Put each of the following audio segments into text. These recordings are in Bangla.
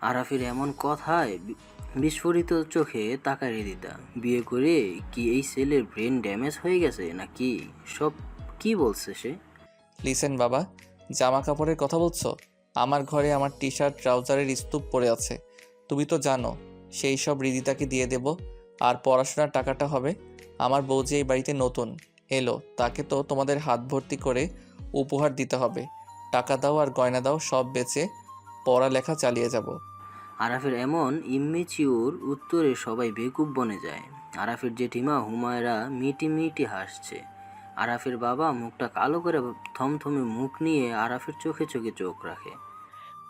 আরাফির এমন কথায় বিস্ফোরিত চোখে তাকায় রিদিতা বিয়ে করে কি এই ছেলের ব্রেন ড্যামেজ হয়ে গেছে নাকি? সব কি বলছে সে? লিসেন বাবা জামা কাপড়ের কথা বলছো? আমার ঘরে আমার টি শার্ট ট্রাউজারের স্তূপ পড়ে আছে। তুমি তো জানো, সেই সব রিদিতাকে দিয়ে দেব। আর পড়াশোনার টাকাটা হবে। আমার বউ যে এই বাড়িতে নতুন এলো তাকে তো তোমাদের হাত ভর্তি করে উপহার দিতে হবে। টাকা দাও আর গয়না দাও সব বেচে পড়ালেখা চালিয়ে যাব। আরাফের এমন ইমেচিউর উত্তরে সবাই বেকুব বনে যায়। আরাফের জেঠিমা হুমায়রা মিটি মিটি হাসছে। আরাফের বাবা মুখটা কালো করে থমথমে মুখ নিয়ে আরাফের চোখে চোখে চোখ রাখে।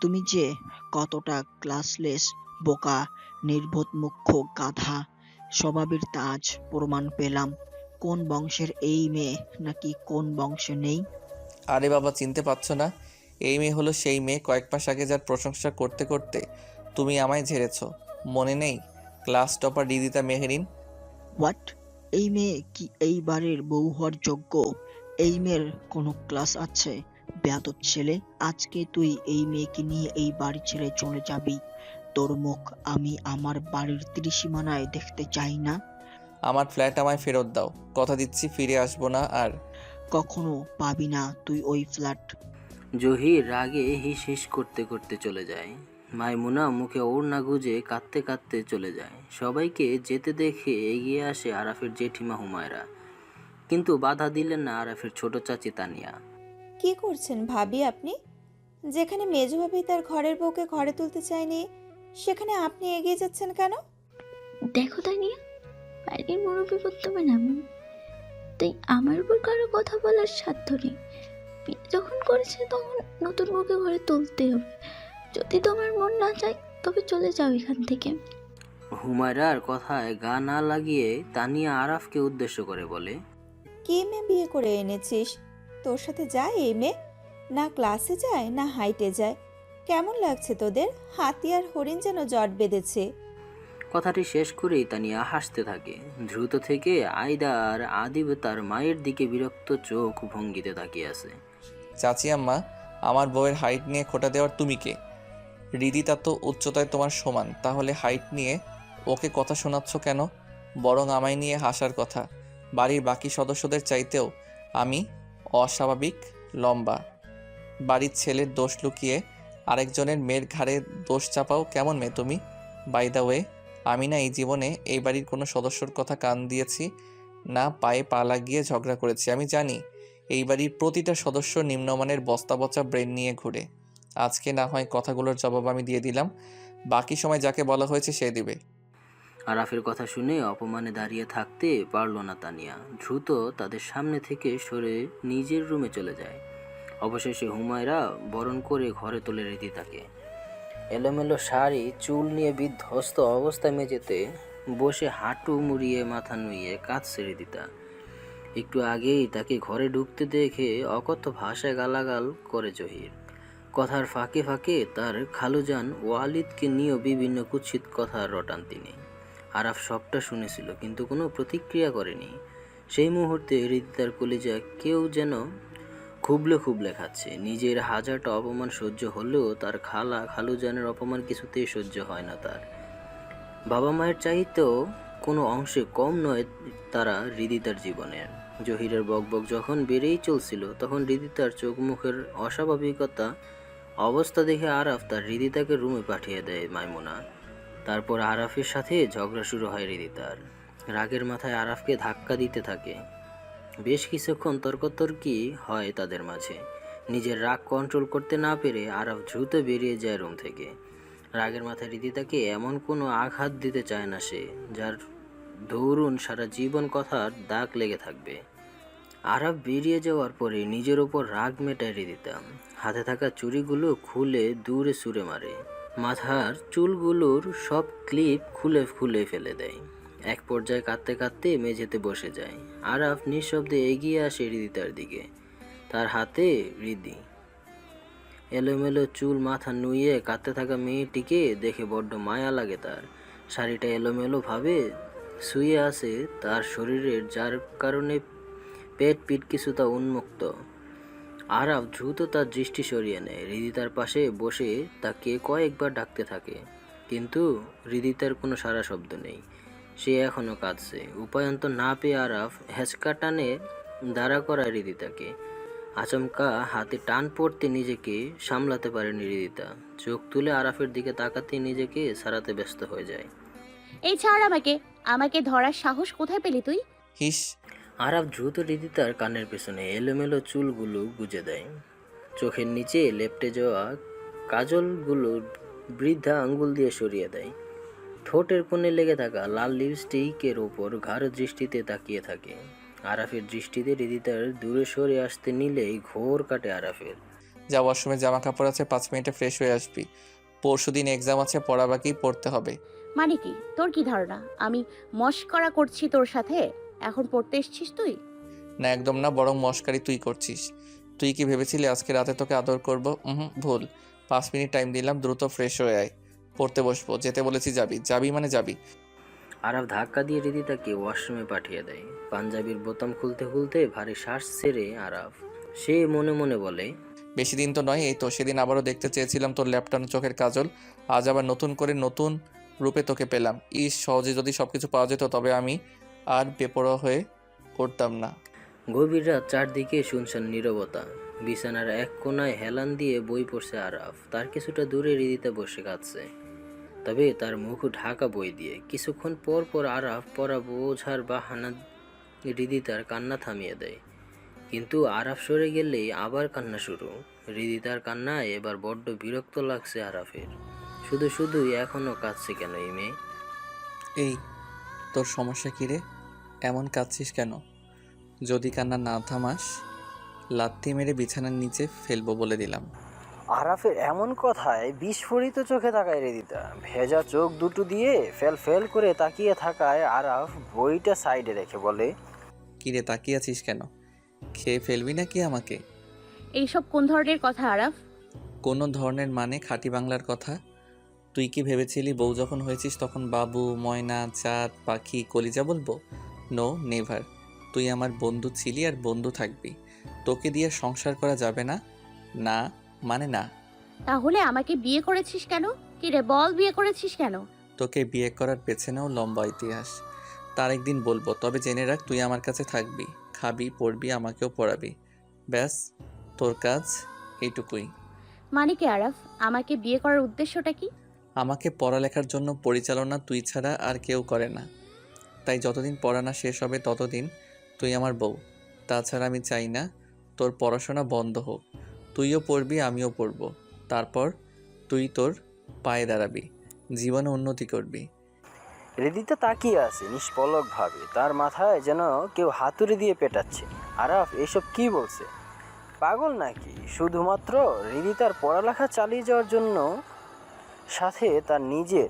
তুমি যে কতটা ক্লাসলেস বোকা নির্বোধ মুখ্য গাধা স্বভাবের তাজ প্রমাণ পেলাম। কোন বংশের এই মেয়ে? নাকি কোন বংশে নেই? আরে বাবা চিনতে পারছ না? এই মেয়ে হলো সেই মেয়ে কয়েক মাস আগে যার প্রশংসা করতে করতে তুমি আমায় ঝেড়েছ। মনে নেই? Class topper Ridita Meherin. What এই মেয়ে কি এইবারের বাড়ির বউ হওয়ার যোগ্য? এই মেয়ের কোনো ক্লাস আছে? বেয়াদব ছেলে আজকে তুই এই মেয়েকে নিয়ে এই বাড়ি ছেড়ে চলে যাবি। তোর মুখ আমি আমার বাড়ির ত্রিসীমানায় দেখতে চাই না। আমার ফ্ল্যাট আমায় ফেরত দাও। কথা দিচ্ছি ফিরে আসব না আর। কখনো পাবি না তুই ওই ফ্ল্যাট জহির রাগে হিস হিস করতে করতে চলে যায়। মাইমুনা মুখে ওড়না গুজে কাঁদতে কাঁদতে চলে যায়। সবাইকে যেতে দেখে এগিয়ে আসে আরাফের জেঠিমা হুমায়রা। কিন্তু বাধা দিলেন না আরাফের ছোট চাচি তানিয়া। কি করছেন ভাবি আপনি? যেখানে মেজো ভাবি তার ঘরের বউকে ঘরে তুলতে চায়নি সেখানে আপনি এগিয়ে যাচ্ছেন কেন? দেখো তানিয়া বাড়ির মুরব্বী বর্তমান আমি তাই আমার উপর কারও কথা বলার সাধ্য নেই। বিয়ে যখন করেছে তখন নতুন বউকে ঘরে তুলতে হবে। যদি তোমার মন না চায় তবে চলে যাও এখান থেকে। হুমায়রার কথায় গা না লাগিয়ে তানিয়া আরাফকে উদ্দেশ্য করে বলে কে মেয়ে বিয়ে করে এনেছিস? তোর সাথে যায় এই মেয়ে? না ক্লাসে যায় না হাইটে যায়। কেমন লাগছে তোদের? হাতিয়ার হরিণ যেন জট বেঁধেছে। কথাটি শেষ করেই তানিয়া হাসতে থাকে। দ্রুত থেকে আয়দা আর আদিব তার মায়ের দিকে বিরক্ত চোখ ভঙ্গিতে তাকিয়ে আছে। চাচি আম্মা, আমার বউয়ের হাইট নিয়ে খোটা দেওয়ার তুমি কে? রিদিতা তো উচ্চতায় তোমার সমান, তাহলে হাইট নিয়ে ওকে কথা শোনাচ্ছ কেন? বরং আমায় নিয়ে হাসার কথা। বাড়ির বাকি সদস্যদের চাইতেও আমি অস্বাভাবিক লম্বা। বাড়ির ছেলের দোষ লুকিয়ে আরেকজনের মেয়ের ঘাড়ে দোষ চাপাও কেমন মেয়ে তুমি? বাই দ্য ওয়ে আমি না এই জীবনে এই বাড়ির কোনো সদস্যর কথা কান দিয়েছি, না পায়ে পা লাগিয়ে ঝগড়া করেছি। আমি জানি এই বাড়ির প্রতিটা সদস্য নিম্নমানের বস্তা বচা ব্রেন নিয়ে ঘুরে। আজকে না হয় কথাগুলোর জবাব আমি দিয়ে দিলাম, বাকি সময় যাকে বলা হয়েছে সে দিবে। আরাফের কথা শুনে অপমানে দাঁড়িয়ে থাকতে পারল না তানিয়া। দ্রুত তাদের সামনে থেকে সরে নিজের রুমে চলে যায়। অবশেষে হুমায়রা বরণ করে ঘরে তুলে তোলে রীতিতাকে এলোমেলো শাড়ি, চুল নিয়ে বিধ্বস্ত অবস্থায় মেঝেতে বসে হাঁটু মুড়িয়ে মাথা নুইয়ে কাঁধ ছেড়ে দিতা। একটু আগেই তাকে ঘরে ঢুকতে দেখে অকথ্য ভাষায় গালাগাল করে জহির। কথার ফাঁকে ফাঁকে তার খালুজান ওয়ালিদকে নিয়েও বিভিন্ন কুৎসিত কথা রটান তিনি। আরাফ সবটা শুনেছিল, কিন্তু কোনো প্রতিক্রিয়া করেনি। সেই মুহূর্তে হৃদিতার কলিজা কেউ যেন খুবলে খুবলে খাচ্ছে। নিজের হাজারটা অপমান সহ্য হলেও তার খালা খালুজানের অপমান কিছুতেই সহ্য হয় না তার। বাবা মায়ের চাইতেও কোনো অংশে কম নয় তারা হৃদিতার জীবনের জহিরের বকবক যখন বেড়েই চলছিল, তখন হৃদিতার চোখ মুখের অস্বাভাবিকতা অবস্থা দেখে আরাফ তার হৃদিতাকে রুমে পাঠিয়ে দেয় মাইমুনা। তারপর আরাফের সাথে ঝগড়া শুরু হয় হৃদিতার। রাগের মাথায় আরাফকে ধাক্কা দিতে থাকে। বেশ কিছুক্ষণ তর্কতর্কি হয় তাদের মাঝে। নিজের রাগ কন্ট্রোল করতে না পেরে আরাফ দ্রুত বেরিয়ে যায় রুম থেকে। রাগের মাথায় রীতিতাকে এমন কোনো আঘাত দিতে চায় না সে, যার দৌড়ুন সারা জীবন কথার দাগ লেগে থাকবে। আরাফ বেরিয়ে যাওয়ার পরে নিজের ওপর রাগ মেটায় দিতাম হাতে থাকা চুরিগুলো খুলে দূরে সুরে মারে। মাথার চুলগুলোর সব ক্লিপ খুলে খুলে ফেলে দেয়। এক পর্যায়ে কাঁদতে কাঁদতে মেঝেতে বসে যায়। আরাফ নিঃশব্দে এগিয়ে আসে হৃদিতার দিকে। তার হাতে হৃদি। এলোমেলো চুল মাথা নুইয়ে কাঁদতে থাকা মেয়েটিকে দেখে বড্ড মায়া লাগে তার। শাড়িটা এলোমেলোভাবে শুয়ে আছে, তার শরীরের যার কারণে পেট পিট কিছুটা উন্মুক্ত। আরাফ দ্রুত তার দৃষ্টি সরিয়ে নেয়। হৃদিতার পাশে বসে তাকে কয়েকবার ডাকতে থাকে। কিন্তু হৃদিতার কোনো সারা শব্দ নেই। সে এখনও কাঁদছে। উপায়ন্ত না পেয়ে আরাফ হেঁচকা টানে দাঁড়া করায় রিদিতাকে আচমকা হাতে টান পড়তে নিজেকে সামলাতে পারেনি রিদিতা চোখ তুলে আরাফের দিকে তাকাতে নিজেকে সারাতে ব্যস্ত হয়ে যায়। এই ছাড় আমাকে। আমাকে ধরার সাহস কোথায় পেলি তুই? হিস। আরাফ দ্রুত রীতিতার কানের পেছনে এলোমেলো চুলগুলো গুজে দেয়। চোখের নিচে লেপটে যাওয়া কাজলগুলো বৃদ্ধা আঙ্গুল দিয়ে সরিয়ে দেয়। ঠোঁটের কোণে লেগে থাকা লাল লিপস্টিকের ওপর ঘাড় দৃষ্টিতে তাকিয়ে থাকে। আরাফের দৃষ্টিতে রীতিতার দূরে সরে আসতে নিলেই ঘোর কাটে আরাফের। যা ওয়াশরুমে জামা কাপড় আছে পাঁচ মিনিটে ফ্রেশ হয়ে আসবি। পরশু দিন এক্সাম আছে পড়া বাকি পড়তে হবে। মানে কি? তোর কি ধারণা? আমি মস্করা করছি তোর সাথে? এখন পড়তে এসছিস তুই? না একদম না বরং মস্কারি তুই করছিস। তুই কি ভেবেছিলি আজকে রাতে তোকে আদর করব? হুম ভুল। পাঁচ মিনিট টাইম দিলাম দ্রুত ফ্রেশ হয়ে আয়। পড়তে বসবো যেতে বলেছি যাবি। যাবি মানে যাবি। আরাফ ধাক্কা দিয়ে রীতিতাকে ওয়াশরুমে পাঠিয়ে দেয়। পাঞ্জাবির বোতাম খুলতে খুলতে ভারী শ্বাস ছেড়ে আরাফ সে মনে মনে বলে বেশি দিন তো নয় এই তো সেদিন আবারও দেখতে চেয়েছিলাম তোর ল্যাপটপ চোখের কাজল। আজ আবার নতুন করে নতুন রূপে তোকে পেলাম। ইস সহজে যদি সব কিছু পাওয়া যেত তবে আমি আর বেপরোয়া হয়ে করতাম না। গভীর রাত চারদিকে শুনছেন নীরবতা। বিছানার এক কোনায় হেলান দিয়ে বই পড়ছে আরাফ। তার কিছুটা দূরে হৃদিতে বসে কাঁদছে। তবে তার মুখ ঢাকা বই দিয়ে। কিছুক্ষণ পর পর আরাফ পরা বোঝার বাহানা হৃদিতার কান্না থামিয়ে দেয়। কিন্তু আরাফ সরে গেলেই আবার কান্না শুরু। হৃদিতার কান্নায় এবার বড্ড বিরক্ত লাগছে আরাফের। শুধু শুধুই এখনও কাঁদছে কেন এই মেয়ে? এই, তোর সমস্যা কী রে? এমন কাঁদছিস কেন? যদি কান্না না থামাস, লাত্তি মেরে বিছানার নিচে ফেলব বলে দিলাম। আরাফের এমন কথায় বিস্ফোরিত চোখে তাকায় রেদিতা। ভেজা চোখ দুটো দিয়ে ফেল ফেল করে তাকিয়ে থাকায় আরাফ বইটা সাইডে রেখে বলে কিরে তাকিয়ে আছিস কেন? খেয়ে ফেলবি নাকি আমাকে? এইসব কোন ধরনের কথা আরাফ? কোনো ধরনের মানে? খাঁটি বাংলার কথা। তুই কি ভেবেছিলি বউ যখন হয়েছিস তখন বাবু ময়না চাঁদ পাখি কলিজা বলব? নো নেভার তুই আমার বন্ধু ছিলি আর বন্ধু থাকবি। তোকে দিয়ে সংসার করা যাবে না? না। মানে না। তাহলে আমাকে বিয়ে করেছিস কেন? কি রে বল বিয়ে করেছিস কেন? তোকে বিয়ে করার পেছনেও লম্বা ইতিহাস। তার একদিন বলব তবে জেনে রাখ তুই আমার কাছে থাকবি খাবি পড়বি আমাকেও পড়াবি। ব্যাস তোর কাজ এইটুকুই। মানে কি আরাফ আমাকে বিয়ে করার উদ্দেশ্যটা কি? আমাকে পড়ালেখার জন্য পরিচালনা তুই ছাড়া আর কেউ করে না। তাই যতদিন পড়ানা শেষ হবে ততদিন তুই আমার বউ। তাছাড়া আমি চাই না তোর পড়াশোনা বন্ধ হোক। তুইও পড়বি, আমিও পড়ব। তারপর তুই তোর পায়ে দাঁড়াবি, জীবনে উন্নতি করবি। রেদিতা তাকিয়ে আছে, নিষ্পলক ভাবে। তার মাথায় যেন কেউ হাতুড়ি দিয়ে পেটাচ্ছে। আরাফ, এসব কি বলছে? পাগল নাকি? শুধুমাত্র রিদিতার পড়ালেখা চালিয়ে যাওয়ার জন্য সাথে তার নিজের।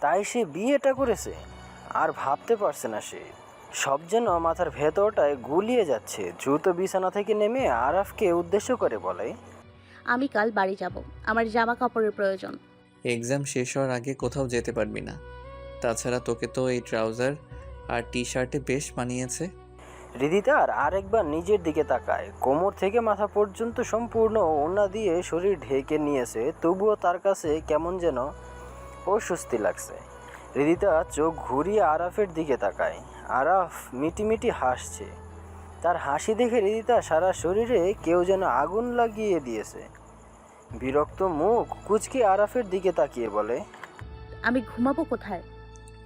তাই সে বিয়েটা করেছে। আর ভাবতে পারছে না সে। সব যেন মাথার ভেতরটায় গুলিয়ে যাচ্ছে। দ্রুত বিছানা থেকে নেমে আরাফকে উদ্দেশ্য করে বলে আমি কাল বাড়ি যাব। আমার জামা কাপড়ের প্রয়োজন। এক্সাম শেষ হওয়ার আগে কোথাও যেতে পারবি না। তাছাড়া তোকে তো এই ট্রাউজার আর টি শার্টে বেশ মানিয়েছে। রিদিতার আরেকবার নিজের দিকে তাকায়। কোমর থেকে মাথা পর্যন্ত সম্পূর্ণ ওনা দিয়ে শরীর ঢেকে নিয়েছে তবুও তার কাছে কেমন যেন অস্বস্তি লাগছে। রিদিতা চোখ ঘুরিয়ে আরাফের দিকে তাকায়। আরাফ মিটিমিটি হাসছে। তার হাসি দেখে রিদিতা সারা শরীরে কেউ যেন আগুন লাগিয়ে দিয়েছে। বিরক্ত মুখ কুচকে আরাফের দিকে তাকিয়ে বলে আমি ঘুমাবো কোথায়?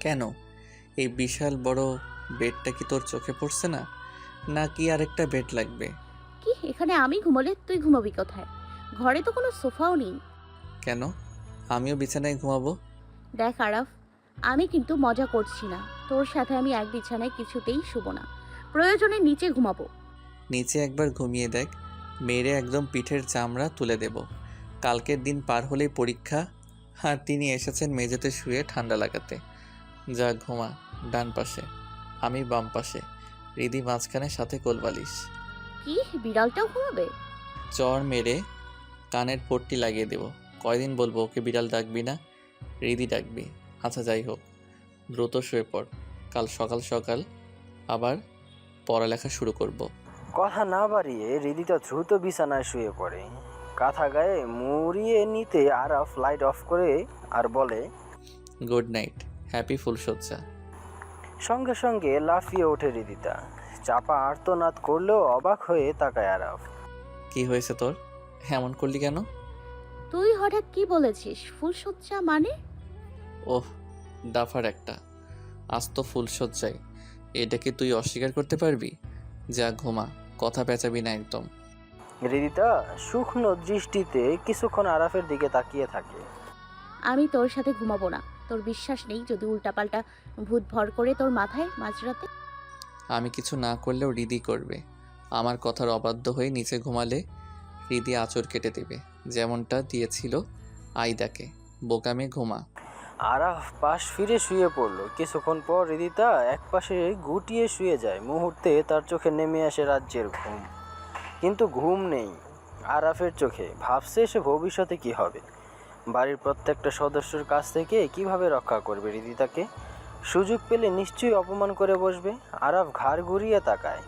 কেন? এই বিশাল বড় বেডটা কি তোর চোখে পড়ছে না? নাকি আরেকটা বেড লাগবে? কি? এখানে আমি ঘুমালে তুই ঘুমাবি কোথায়? ঘরে তো কোনো সোফাও নেই। কেন? আমিও বিছানায় ঘুমাবো? দেখ আরাফ আমি কিন্তু মজা করছি না। তোর সাথে আমি এক বিছানায় কিছুতেই শুব না। প্রয়োজনে নিচে ঘুমাবো। নিচে একবার ঘুমিয়ে দেখ। মেরে একদম পিঠের চামড়া তুলে দেব। কালকের দিন পার হলেই পরীক্ষা। আর তিনি এসেছেন মেঝেতে শুয়ে ঠান্ডা লাগাতে। যা ঘুমা ডান পাশে। আমি বাম পাশে। রিদি মাঝখানে সাথে কোলবালিশ। কি? বিড়ালটাও ঘুমাবে? চর মেরে কানের পট্টি লাগিয়ে দেব। কয়দিন বলব ওকে বিড়াল ডাকবি না? রিদি ডাকবি। আচ্ছা যাই হোক। দ্রুত শুয়ে পড়। কাল সকাল সকাল আবার পড়ালেখা শুরু করব। কথা না বাড়িয়ে হৃদিতা দ্রুত বিছানায় শুয়ে পড়ে। কাঁথা গায়ে মুড়িয়ে নিতে আরাফ লাইট অফ করে আর বলে গুড নাইট হ্যাপি ফুলসজ্জা সঙ্গে সঙ্গে লাফিয়ে ওঠে হৃদিতা চাপা আর্তনাদ করলেও অবাক হয়ে তাকায় আরাফ। কি হয়েছে তোর? এমন করলি কেন? তুই হঠাৎ কি বলেছিস? ফুলসজ্জা মানে? ওহ ডাফার একটা। আজ তো ফুলসজ্জায় এটাকে তুই অস্বীকার করতে পারবি? যা ঘুমা কথা পেঁচাবি না একদম। হৃদিতা শুকনো দৃষ্টিতে কিছুক্ষণ আরাফের দিকে তাকিয়ে থাকে। আমি তোর সাথে ঘুমাবো না। তোর বিশ্বাস নেই যদি উল্টাপাল্টা ভূত ভর করে তোর মাথায় মাঝরাতে? আমি কিছু না করলেও রিদি করবে। আমার কথার অবাধ্য হয়ে নিচে ঘুমালে রিদি আঁচড় কেটে দেবে। যেমনটা দিয়েছিল আইদাকে। বোকামে ঘুমা। আরাফ পাশ ফিরে শুয়ে পড়ল। কিছুক্ষণ পর রিদিতা এক পাশে গুটিয়ে শুয়ে যায়। মুহূর্তে তার চোখে নেমে আসে রাজ্যের ঘুম। কিন্তু ঘুম নেই আরাফের চোখে। ভাবছে সে ভবিষ্যতে কি হবে। বাড়ির প্রত্যেকটা সদস্যর কাছ থেকে কীভাবে রক্ষা করবে রিদিতাকে? সুযোগ পেলে নিশ্চয়ই অপমান করে বসবে। আরাফ ঘাড় ঘুরিয়ে তাকায়।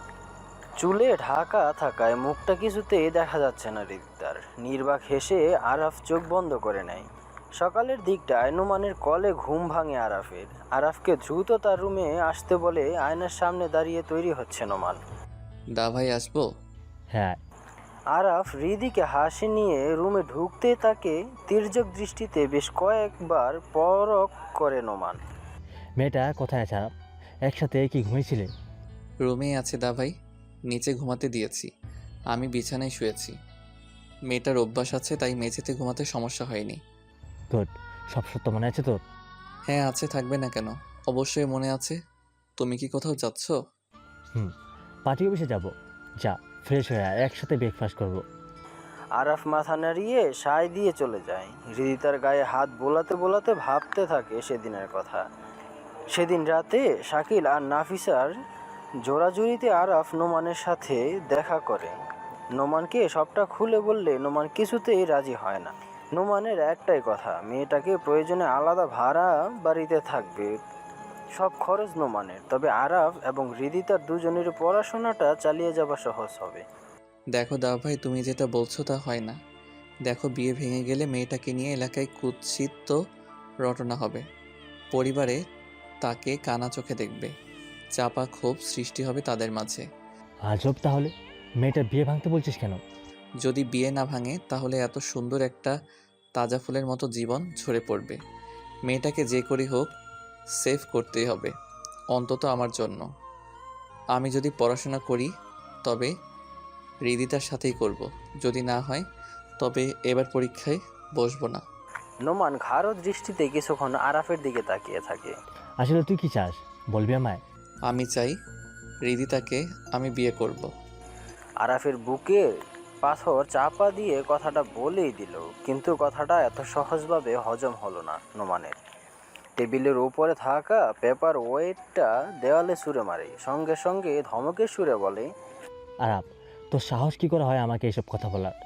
চুলে ঢাকা থাকায় মুখটা কিছুতেই দেখা যাচ্ছে না রিদিতার। নির্বাক হেসে আরাফ চোখ বন্ধ করে নেয়। সকালের দিকটায় নুমানের কলে ঘুম ভাঙে আরাফের। আরাফকে দ্রুত তার রুমে আসতে বলে আয়নার সামনে দাঁড়িয়ে তৈরি হচ্ছে নোমান দা ভাই আসব? হ্যাঁ। আরাফ হৃদিকে হাসি নিয়ে রুমে ঢুকতে তাকে তির্যক দৃষ্টিতে বেশ কয়েকবার পরক করে নোমান মেয়েটা কোথায় আছে আরাপ? একসাথে কি ঘুমিয়েছিলে? রুমেই আছে দা ভাই নিচে ঘুমাতে দিয়েছি। আমি বিছানায় শুয়েছি। মেয়েটার অভ্যাস আছে তাই মেঝেতে ঘুমাতে সমস্যা হয়নি। গুড সব সত্য মনে আছে তোর? হ্যাঁ আছে থাকবে না কেন? অবশ্যই মনে আছে। তুমি কি কোথাও যাচ্ছ? হুম পার্টি অফিসে যাব। যা ফ্রেশ হয়ে আয়, একসাথে ব্রেকফাস্ট করব। আরাফ মাথা নাড়িয়ে সায় দিয়ে চলে যায়। হৃদিতার গায়ে হাত বোলাতে বোলাতে ভাবতে থাকে সেদিনের কথা। সেদিন রাতে শাকিল আর নাফিসার জোড়াজুড়িতে আরাফ নোমানের সাথে দেখা করে। নোমানকে সবটা খুলে বললে নোমান কিছুতেই রাজি হয় না। নোমানের একটাই কথা মেয়েটাকে প্রয়োজনে আলাদা ভাড়া বাড়িতে থাকবে। সব খরচ নোমানের তবে আরাফ এবং হৃদিতার দুজনের পড়াশোনাটা চালিয়ে যাওয়া সহজ হবে। দেখো দা ভাই তুমি যেটা বলছো তা হয় না। দেখো বিয়ে ভেঙে গেলে মেয়েটাকে নিয়ে এলাকায় কুৎসিত তো রটনা হবে। পরিবারে তাকে কানা চোখে দেখবে। চাপা ক্ষোভ সৃষ্টি হবে তাদের মাঝে। আজব তাহলে। মেয়েটার বিয়ে ভাঙতে বলছিস কেন? যদি বিয়ে না ভাঙে তাহলে এত সুন্দর একটা তাজা ফুলের মতো জীবন ঝরে পড়বে। মেয়েটাকে যে করি হোক সেভ করতেই হবে অন্তত আমার জন্য। আমি যদি পড়াশোনা করি তবে হৃদিতার সাথেই করব। যদি না হয় তবে এবার পরীক্ষায় বসবো না। নোমান ঘাড় দৃষ্টিতে কিছুক্ষণ আরাফের দিকে তাকিয়ে থাকে। আসলে তুই কি চাস? বলবি আমায়? আমি চাই হৃদিতাকে আমি বিয়ে করব। আরাফের বুকে পাথর চাপা দিয়ে কথাটা বলেই দিল কিন্তু কথাটা এত সহজভাবে হজম হলো না নোমানের। টেবিলের উপরে থাকা পেপার ওয়েটটা দেওয়ালে সুরে মারে সঙ্গে সঙ্গে ধমকে সুরে বলে আরাপ তোর সাহস কি করে হয় আমাকে এসব কথা বলার?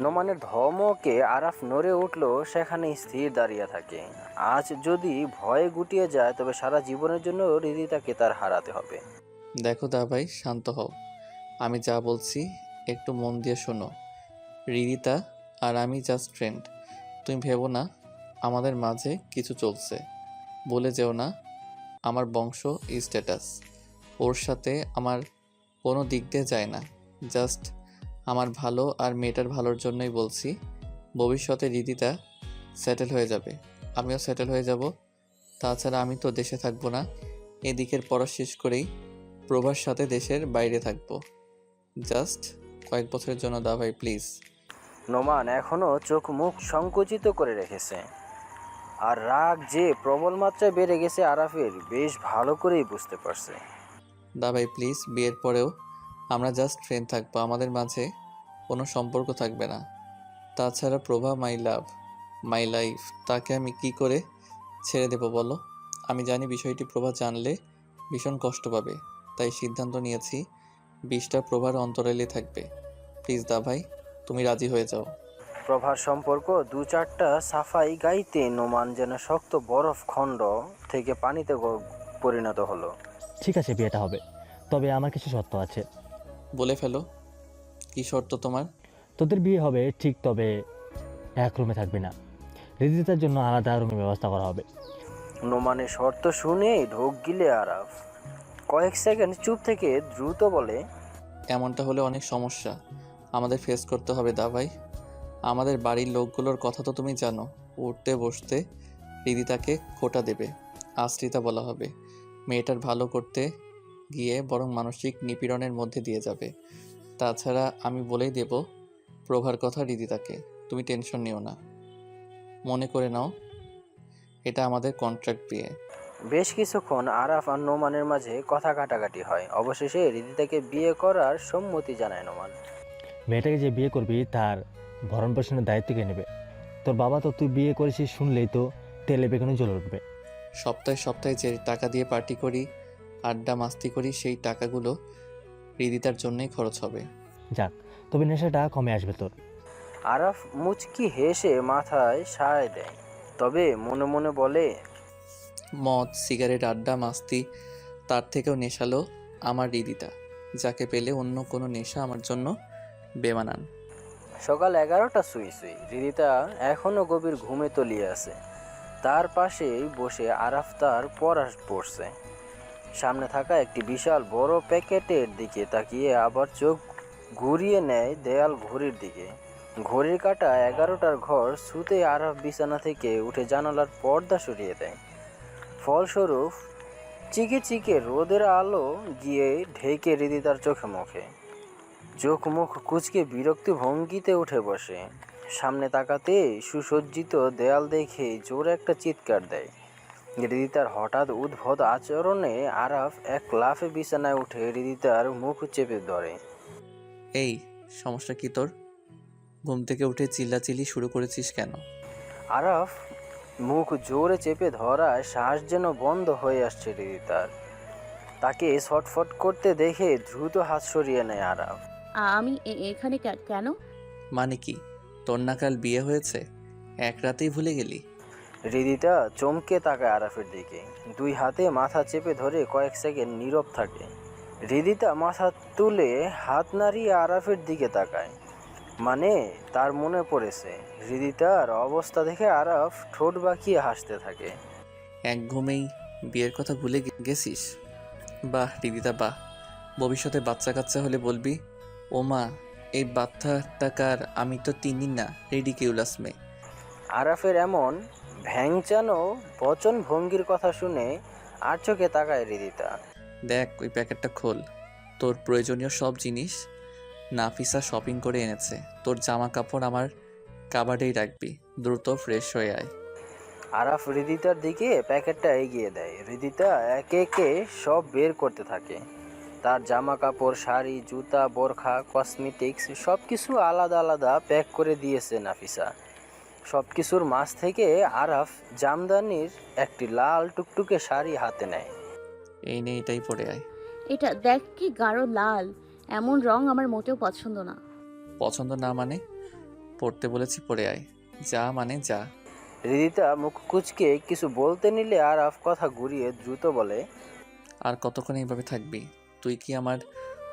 নোমানের ধমকে আরাফ নড়ে উঠল সেখানে স্থির দাঁড়িয়ে থাকে। আজ যদি ভয়ে গুটিয়ে যায় তবে সারা জীবনের জন্য হৃদিতাকে তার হারাতে হবে। দেখো দা ভাই শান্ত হও। আমি যা বলছি একটু মন দিয়ে শোনো। রিদিতা আর আমি জাস্ট ফ্রেন্ড তুমি ভেবো না, আমাদের মাঝে কিছু চলছে। বলে যেও না, আমার বংশ স্ট্যাটাস ওর সাথে আমার কোনো দিক দিয়ে যায় না। জাস্ট আমার ভালো আর মেয়েটার ভালোর জন্যই বলছি, ভবিষ্যতে রিদিতা সেটেল হয়ে যাবে। আমিও সেটেল হয়ে যাব। তাছাড়া আমি তো দেশে থাকব না। এদিকের পড়া শেষ করেই প্রভার সাথে দেশের বাইরে থাকব। জাস্ট কয়েক বছরের জন্য দা ভাই প্লিজ নোমান এখনও চোখ মুখ সংকুচিত করে রেখেছে। আর রাগ যে প্রবল মাত্রায় বেড়ে গেছে আরাফের বেশ ভালো করেই বুঝতে পারছে। দা ভাই প্লিজ বিয়ের পরেও আমরা জাস্ট ফ্রেন্ড থাকব আমাদের মাঝে কোনো সম্পর্ক থাকবে না। তাছাড়া প্রভা মাই লাভ মাই লাইফ তাকে আমি কি করে ছেড়ে দেবো বলো? আমি জানি বিষয়টি প্রভা জানলে ভীষণ কষ্ট পাবে তাই সিদ্ধান্ত নিয়েছি বিষটা প্রভার অন্তরালে থাকবে। প্লিজ দা ভাই তুমি রাজি হয়ে যাও। প্রভার সম্পর্ক দু চারটা সাফাই গাইতে নোমান যেন শক্ত বরফ খণ্ড থেকে পানিতে গ- পরিণত হলো। ঠিক আছে বিয়েটা হবে। তবে আমার কিছু শর্ত আছে। বলে ফেলো। কি শর্ত তোমার? তোদের বিয়ে হবে ঠিক তবে এক রুমে থাকবি না। রিদিতার জন্য আলাদা রুমের ব্যবস্থা করা হবে। নোমানের শর্ত শুনে ঢোক গিলে আরাফ। কয়েক সেকেন্ড চুপ থেকে দ্রুত বলে, এমনটা হলে অনেক সমস্যা। আমাদের ফেস করতে হবে দা ভাই। আমাদের বাড়ির লোকগুলোর কথা তো তুমি জানো। উঠতে, বসতে রিদিতাকে খোটা দেবে, আশ্রিতা বলা হবে। মেয়েটার ভালো করতে গিয়ে বরং মানসিক নিপীড়নের মধ্যে দিয়ে যাবে। তাছাড়া আমি বলেই দেব প্রভার কথা রিদিতাকে। তুমি টেনশন নিও না। মনে করে নাও, এটা আমাদের কন্ট্রাক্ট বিয়ে। বেশ কিছুক্ষণ আরাফ আর নোমানের মাঝে কথা কাটাকাটি হয়। অবশেষে রিদিতাকে বিয়ে করার সম্মতি জানায় নোমান। মেয়েটাকে যে বিয়ে করবি তার ভরণ পোষণের দায়িত্ব কে নেবে? তোর বাবা তো তুই বিয়ে করেছিস শুনলেই তো তেলে বেগুনে জ্বলে উঠবে। সপ্তাহে সপ্তাহে যে টাকা দিয়ে পার্টি করি আড্ডা মাস্তি করি সেই টাকাগুলো রিদিতার জন্যই খরচ হবে। যাক তবে নেশাটা কমে আসবে তোর। আরাফ মুচকি হেসে মাথায় সায় দেয়। তবে মনে মনে বলে মদ, সিগারেট, আড্ডা, মাস্তি, তার থেকেও নেশালো আমার রিদিতা, যাকে পেলে অন্য কোনো নেশা আমার জন্য বেমানান। সকাল এগারোটা সুই সুই, রিদিতা এখনও গভীর ঘুমে তলিয়ে আছে। তার পাশেই বসে আরাফ তার পড়ছে। সামনে থাকা একটি বিশাল বড় প্যাকেটের দিকে তাকিয়ে আবার চোখ ঘুরিয়ে নেয় দেয়াল ঘড়ির দিকে। ঘড়ির কাঁটা এগারোটার ঘর শুতে আরাফ বিছানা থেকে উঠে জানালার পর্দা সরিয়ে দেয়। ফলস্বরূপ চিকে চিকে রোদের আলো গিয়ে ঢেকে রিদিতার চোখে মুখে। চোখ মুখ কুচকে বিরক্তি ভঙ্গিতে উঠে বসে। সামনে তাকাতে সুসজ্জিত দেয়াল দেখে জোরে একটা চিৎকার দেয়। রিদিতার হঠাৎ উদ্ভট আচরণে আরাফ এক লাফে বিছানায় উঠে রিদিতার মুখ চেপে ধরে। এই সমস্যা কি তোর? ঘুম থেকে উঠে চিল্লাচিল্লি শুরু করেছিস কেন? আরাফ মুখ জোরে চেপে ধরায় শ্বাস যেন বন্ধ হয়ে আসছে রিদিতার তাকে ছটফট করতে দেখে দ্রুত হাত সরিয়ে নেয় আরাফ আমি এ- এখানে কে- কেন? মানে কি? তোর না কাল বিয়ে হয়েছে? এক রাতেই ভুলে গেলি? হৃদিতা চমকে তাকায় আরাফের দিকে। দুই হাতে মাথা চেপে ধরে কয়েক সেকেন্ড নীরব থাকে। হৃদিতা মাথা তুলে হাত নাড়িয়ে আরাফের দিকে তাকায়। মানে তার মনে পড়েছে। হৃদিতার অবস্থা দেখে আরাফ ঠোঁট বাঁকিয়ে হাসতে থাকে। এক ঘুমেই বিয়ের কথা ভুলে গে- গেছিস? বাহ রিদিতা বাহ। ভবিষ্যতে বাচ্চা কাচ্চা হলে বলবি ও মা এই বাচ্চাটা কার? আমি তো তিনি না রেডিকিউলাস মেয়ে। আরাফের এমন ভ্যাংচানো বচন ভঙ্গির কথা শুনে আর চোখে তাকায় হৃদিতা। দেখ ওই প্যাকেটটা খোল। তোর প্রয়োজনীয় সব জিনিস নাফিসা শপিং করে এনেছে। তোর জামা কাপড় আমার কাবাডেই রাখবি। দ্রুত ফ্রেশ হয়ে আয়। আরাফ হৃদিতার দিকে প্যাকেটটা এগিয়ে দেয়। হৃদিতা একে একে সব বের করতে থাকে। তার জামা কাপড় শাড়ি জুতা বোরখা কসমেটিক্স সব কিছু আলাদা আলাদা প্যাক করে দিয়েছে নাফিসা। সব কিছুর মাঝ থেকে আরাফ জামদানির একটি লাল টুকটুকে শাড়ি হাতে নেয়। এই নে এটাই পরে আয়। এটা দেখ কি গাঢ় লাল। এমন রং আমার মোটেও পছন্দ না। পছন্দ না মানে? পড়তে বলেছি পরে আয়। যা মানে যা। হৃদিতা মুখ কুচকে কিছু বলতে নিলে আর আফ কথা ঘুরিয়ে দ্রুত বলে আর কতক্ষণ এইভাবে থাকবি? তুই কি আমার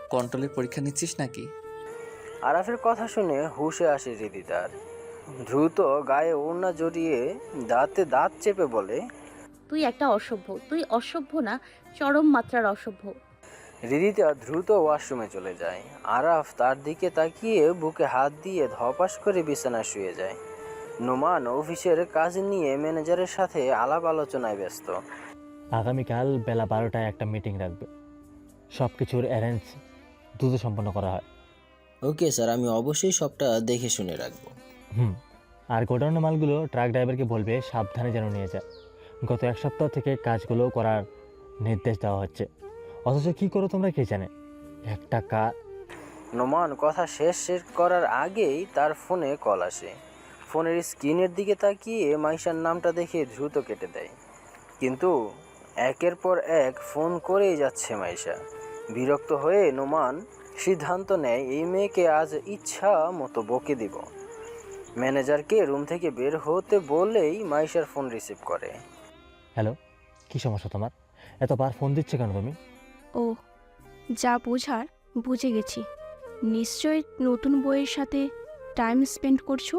কন্ট্রোলের পরীক্ষা নিচ্ছিস নাকি? আরাফের কথা শুনে হুশে আসে হৃদিতার। দ্রুত গায়ে ওড়না জড়িয়ে দাঁতে দাঁত চেপে বলে তুই একটা অসভ্য তুই অসভ্য না চরম মাত্রার অসভ্য। হৃদিতা দ্রুত ওয়াশরুমে চলে যায়। আরাফ তার দিকে তাকিয়ে বুকে হাত দিয়ে ধপাস করে বিছানায় শুয়ে যায়। নোমান অফিসের কাজ নিয়ে ম্যানেজারের সাথে আলাপ আলোচনায় ব্যস্ত। আগামীকাল বেলা বারোটায় একটা মিটিং রাখবে। সব কিছুর অ্যারেঞ্জ দ্রুত সম্পন্ন করা হয়। ওকে স্যার আমি অবশ্যই সবটা দেখে শুনে রাখব। হুম। আর গোডাউনের মালগুলো ট্রাক ড্রাইভারকে বলবে সাবধানে যেন নিয়ে যায়। গত এক সপ্তাহ থেকে কাজগুলো করার নির্দেশ দেওয়া হচ্ছে। অথচ কী করো তোমরা কে জানে? একটা কা নোমান কথা শেষ শেষ করার আগেই তার ফোনে কল আসে। ফোনের স্ক্রিনের দিকে তাকিয়ে মাইশার নামটা দেখে দ্রুত কেটে দেয়। কিন্তু একের পর এক ফোন করেই যাচ্ছে মাইশা বিরক্ত হয়ে নোমান সিদ্ধান্ত নেয় এই মেয়েকে আজ ইচ্ছা মতো বকে দিব। ম্যানেজারকে রুম থেকে বের হতে বলেই মাইশার ফোন রিসিভ করে। হ্যালো কী সমস্যা তোমার? এতবার ফোন দিচ্ছে কেন তুমি? ও যা বোঝার বুঝে গেছি। নিশ্চয় নতুন বইয়ের সাথে টাইম স্পেন্ড করছ?